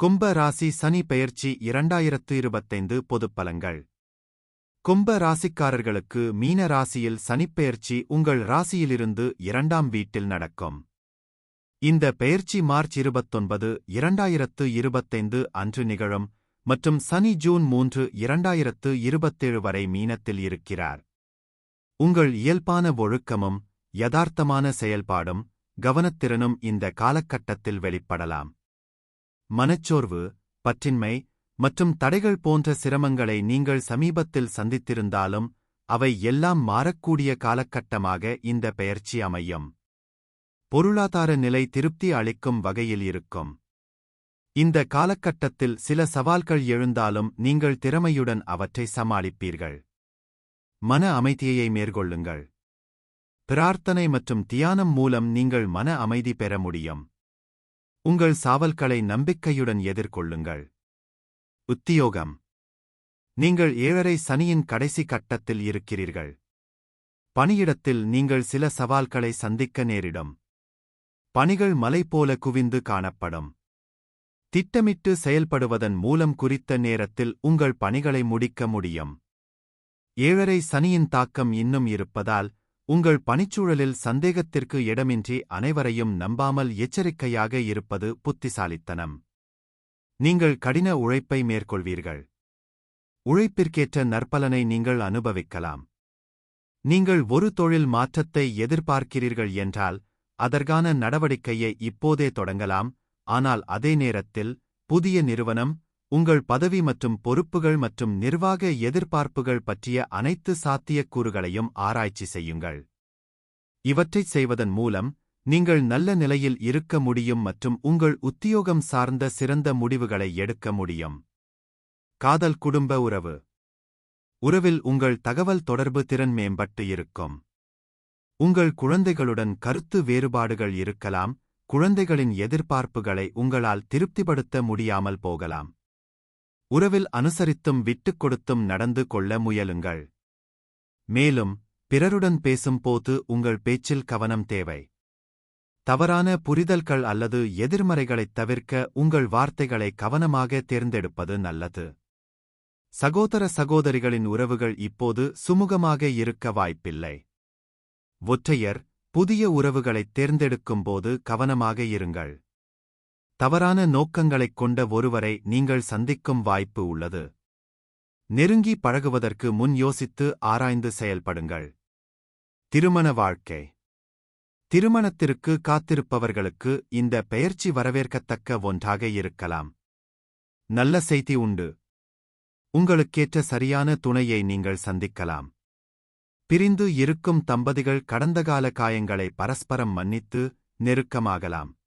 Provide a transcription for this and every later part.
கும்ப ராசி சனி பெயர்ச்சி இரண்டாயிரத்து இருபத்தைந்து பொதுப்பலன்கள் கும்ப ராசிக்காரர்களுக்கு மீன ராசியில் சனிப்பெயர்ச்சி உங்கள் ராசியிலிருந்து இரண்டாம் வீட்டில் நடக்கும். இந்த பெயர்ச்சி மார்ச் இருபத்தொன்பது இரண்டாயிரத்து இருபத்தைந்து அன்று நிகழும் மற்றும் சனி ஜூன் மூன்று இரண்டாயிரத்து இருபத்தேழு வரை மீனத்தில் இருக்கிறார். உங்கள் இயல்பான ஒழுக்கமும் யதார்த்தமான செயல்பாடும் கவனத்திறனும் இந்த காலகட்டத்தில் வெளிப்படலாம். மனச்சோர்வு பற்றின்மை மற்றும் தடைகள் போன்ற சிரமங்களை நீங்கள் சமீபத்தில் சந்தித்திருந்தாலும் அவை எல்லாம் மாறக்கூடிய காலகட்டமாக இந்த பெயர்ச்சி அமையும். பொருளாதார நிலை திருப்தி அளிக்கும் வகையில் இருக்கும். இந்த காலகட்டத்தில் சில சவால்கள் எழுந்தாலும் நீங்கள் திறமையுடன் அவற்றை சமாளிப்பீர்கள். மன அமைதியை மேற்கொள்ளுங்கள். பிரார்த்தனை மற்றும் தியானம் மூலம் நீங்கள் மன அமைதி பெற முடியும். உங்கள் சாவல்களை நம்பிக்கையுடன் எதிர்கொள்ளுங்கள். உத்தியோகம். நீங்கள் ஏழரை சனியின் கடைசி கட்டத்தில் இருக்கிறீர்கள். பணியிடத்தில் நீங்கள் சில சவால்களை சந்திக்க நேரிடும். பணிகள் மலை போல குவிந்து காணப்படும். திட்டமிட்டு செயல்படுவதன் மூலம் குறித்த நேரத்தில் உங்கள் பணிகளை முடிக்க முடியும். ஏழரை சனியின் தாக்கம் இன்னும் இருப்பதால் உங்கள் பணிச்சூழலில் சந்தேகத்திற்கு இடமின்றி அனைவரையும் நம்பாமல் எச்சரிக்கையாக இருப்பது புத்திசாலித்தனம். நீங்கள் கடின உழைப்பை மேற்கொள்வீர்கள். உழைப்பிற்கேற்ற நற்பலனை நீங்கள் அனுபவிக்கலாம். நீங்கள் ஒரு தொழில் மாற்றத்தை எதிர்பார்க்கிறீர்கள் என்றால் அதற்கான நடவடிக்கையை இப்போதே தொடங்கலாம் ஆனால் அதே நேரத்தில் புதிய நிறுவனம் உங்கள் பதவி மற்றும் பொறுப்புகள் மற்றும் நிர்வாக எதிர்பார்ப்புகள் பற்றிய அனைத்து சாத்தியக்கூறுகளையும் ஆராய்ச்சி செய்யுங்கள். இவற்றைச் செய்வதன் மூலம் நீங்கள் நல்ல நிலையில் இருக்க முடியும் மற்றும் உங்கள் உத்தியோகம் சார்ந்த சிறந்த முடிவுகளை எடுக்க முடியும். காதல் குடும்ப உறவு. உறவில் உங்கள் தகவல் தொடர்பு திறன் மேம்பட்டு இருக்கும். உங்கள் குழந்தைகளுடன் கருத்து வேறுபாடுகள் இருக்கலாம் குழந்தைகளின் எதிர்பார்ப்புகளை உங்களால் திருப்திப்படுத்த முடியாமல் போகலாம். உறவில் அனுசரித்தும் விட்டுக் கொடுத்தும் நடந்து கொள்ள முயலுங்கள். மேலும் பிறருடன் பேசும்போது உங்கள் பேச்சில் கவனம் தேவை. தவறான புரிதல்கள் அல்லது எதிர்மறைகளைத் தவிர்க்க உங்கள் வார்த்தைகளை கவனமாக தேர்ந்தெடுப்பது நல்லது. சகோதர சகோதரிகளின் உறவுகள் இப்போது சுமூகமாக இருக்க வாய்ப்பில்லை. ஒற்றையர் புதிய உறவுகளைத் தேர்ந்தெடுக்கும்போது கவனமாக இருங்கள். தவறான நோக்கங்களைக் கொண்ட ஒருவரை நீங்கள் சந்திக்கும் வாய்ப்பு உள்ளது. நெருங்கி பழகுவதற்கு முன் யோசித்து ஆராய்ந்து செயல்படுங்கள். திருமண வாழ்க்கை. திருமணத்திற்கு காத்திருப்பவர்களுக்கு இந்த பெயர்ச்சி வரவேற்கத்தக்க ஒன்றாக இருக்கலாம். நல்ல செய்தி உண்டு. உங்களுக்கேற்ற சரியான துணையை நீங்கள் சந்திக்கலாம். பிரிந்து இருக்கும் தம்பதிகள் கடந்தகால காயங்களை பரஸ்பரம் மன்னித்து நெருக்கமாகலாம்.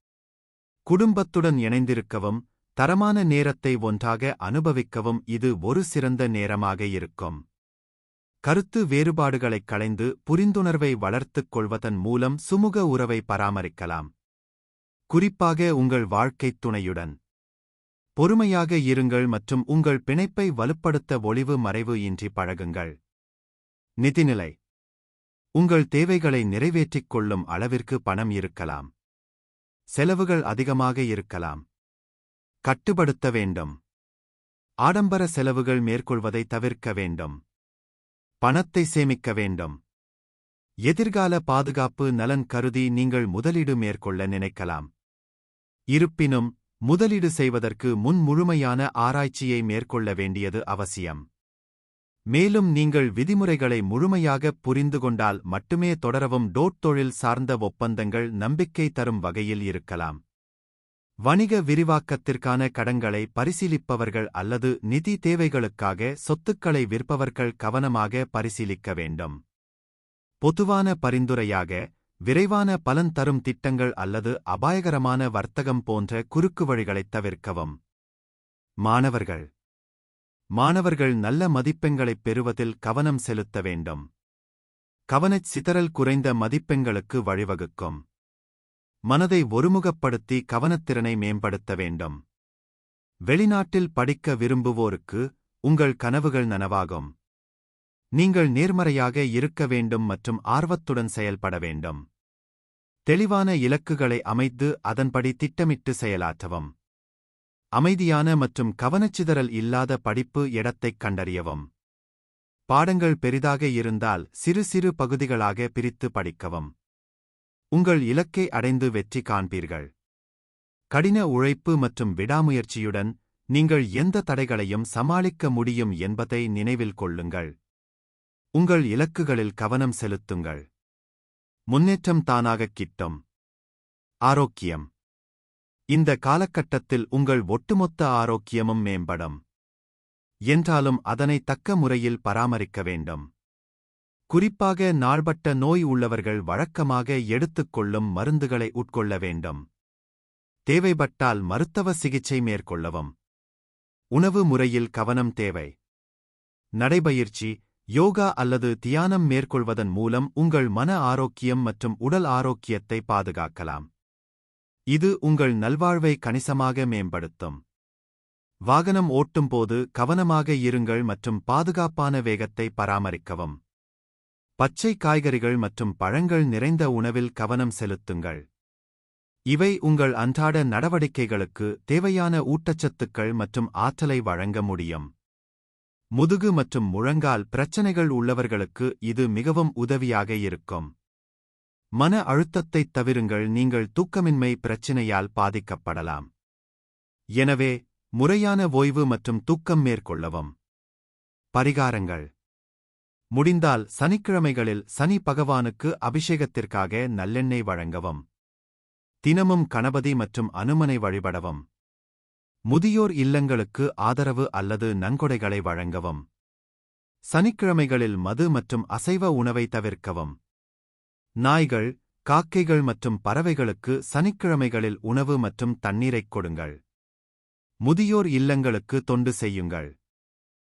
குடும்பத்துடன் இணைந்திருக்கவும் தரமான நேரத்தை ஒன்றாக அனுபவிக்கவும் இது ஒரு சிறந்த நேரமாக இருக்கும். கருத்து வேறுபாடுகளைக் களைந்து புரிந்துணர்வை வளர்த்துக் கொள்வதன் மூலம் சுமூக உறவை பராமரிக்கலாம். குறிப்பாக உங்கள் வாழ்க்கைத் துணையுடன். பொறுமையாக இருங்கள் மற்றும் உங்கள் பிணைப்பை வலுப்படுத்த ஒளிவு மறைவு இன்றி பழகுங்கள். நிதிநிலை. உங்கள் தேவைகளை நிறைவேற்றிக் கொள்ளும் அளவிற்கு பணம் இருக்கலாம். செலவுகள் அதிகமாக இருக்கலாம். கட்டுப்படுத்த வேண்டும். ஆடம்பர செலவுகள் மேற்கொள்வதை தவிர்க்க வேண்டும். பணத்தை சேமிக்க வேண்டும். எதிர்கால பாதுகாப்பு நலன் கருதி நீங்கள் முதலீடு மேற்கொள்ள நினைக்கலாம். இருப்பினும் முதலீடு செய்வதற்கு முன் முழுமையான ஆராய்ச்சியை மேற்கொள்ள வேண்டியது அவசியம். மேலும் நீங்கள் விதிமுறைகளை முழுமையாகப் புரிந்து கொண்டால் மட்டுமே தொடரவும் டோட் தொழில் சார்ந்த ஒப்பந்தங்கள் நம்பிக்கை தரும் வகையில் இருக்கலாம். வணிக விரிவாக்கத்திற்கான கடன்களை பரிசீலிப்பவர்கள் அல்லது நிதி தேவைகளுக்காக சொத்துக்களை விற்பவர்கள் கவனமாக பரிசீலிக்க வேண்டும். பொதுவான பரிந்துரையாக விரைவான பலன் தரும் திட்டங்கள் அல்லது அபாயகரமான வர்த்தகம் போன்ற குறுக்கு வழிகளைத் தவிர்க்கவும். மாணவர்கள் மாணவர்கள் நல்ல மதிப்பெண்களைப் பெறுவதில் கவனம் செலுத்த வேண்டும். கவனச் சிதறல் குறைந்த மதிப்பெண்களுக்கு வழிவகுக்கும். மனதை ஒருமுகப்படுத்தி கவனத்திறனை மேம்படுத்த வேண்டும். வெளிநாட்டில் படிக்க விரும்புவோருக்கு உங்கள் கனவுகள் நனவாகும். நீங்கள் நேர்மறையாக இருக்க வேண்டும் மற்றும் ஆர்வத்துடன் செயல்பட வேண்டும். தெளிவான இலக்குகளை அமைத்து அதன்படி திட்டமிட்டு செயலாற்றவும். அமைதியான மற்றும் கவனச்சிதறல் இல்லாத படிப்பு இடத்தைக் கண்டறியவும். பாடங்கள் பெரிதாக இருந்தால் சிறு சிறு பகுதிகளாக பிரித்து படிக்கவும். உங்கள் இலக்கை அடைந்து வெற்றி காண்பீர்கள். கடின உழைப்பு மற்றும் விடாமுயற்சியுடன் நீங்கள் எந்த தடைகளையும் சமாளிக்க முடியும் என்பதை நினைவில் கொள்ளுங்கள். உங்கள் இலக்குகளில் கவனம் செலுத்துங்கள். முன்னேற்றம் தானாகக் கிட்டும். ஆரோக்கியம். இந்த காலகட்டத்தில் உங்கள் ஒட்டுமொத்த ஆரோக்கியமும் மேம்படும். என்றாலும் அதனை தக்க முறையில் பராமரிக்க வேண்டும். குறிப்பாக நாள்பட்ட நோய் உள்ளவர்கள் வழக்கமாக எடுத்துக்கொள்ளும் மருந்துகளை உட்கொள்ள வேண்டும். தேவைப்பட்டால் மருத்துவ சிகிச்சை மேற்கொள்ளவும். உணவு முறையில் கவனம் தேவை. நடைபயிற்சி யோகா அல்லது தியானம் மேற்கொள்வதன் மூலம் உங்கள் மன ஆரோக்கியம் மற்றும் உடல் ஆரோக்கியத்தை பாதுகாக்கலாம். இது உங்கள் நல்வாழ்வை கணிசமாக மேம்படுத்தும். வாகனம் ஓட்டும்போது கவனமாக இருங்கள் மற்றும் பாதுகாப்பான வேகத்தை பராமரிக்கவும். பச்சை காய்கறிகள் மற்றும் பழங்கள் நிறைந்த உணவில் கவனம் செலுத்துங்கள். இவை உங்கள் அன்றாட நடவடிக்கைகளுக்கு தேவையான ஊட்டச்சத்துக்கள் மற்றும் ஆற்றலை வழங்க முடியும். முதுகு மற்றும் முழங்கால் பிரச்சனைகள் உள்ளவர்களுக்கு இது மிகவும் உதவியாக இருக்கும். மன அழுத்தத்தைத் தவிருங்கள் நீங்கள் தூக்கமின்மை பிரச்சினையால் பாதிக்கப்படலாம். எனவே முறையான ஓய்வு மற்றும் தூக்கம் மேற்கொள்ளவும். பரிகாரங்கள். முடிந்தால் சனிக்கிழமைகளில் சனி பகவானுக்கு அபிஷேகத்திற்காக நல்லெண்ணெய் வழங்கவும். தினமும் கணபதி மற்றும் அனுமனை வழிபடவும். முதியோர் இல்லங்களுக்கு ஆதரவு அல்லது நன்கொடைகளை வழங்கவும். சனிக்கிழமைகளில் மது மற்றும் அசைவ உணவை தவிர்க்கவும். நாய்கள் காக்கைகள் மற்றும் பறவைகளுக்கு சனிக்கிழமைகளில் உணவு மற்றும் தண்ணீரைக் கொடுங்கள். முதியோர் இல்லங்களுக்கு தொண்டு செய்யுங்கள்.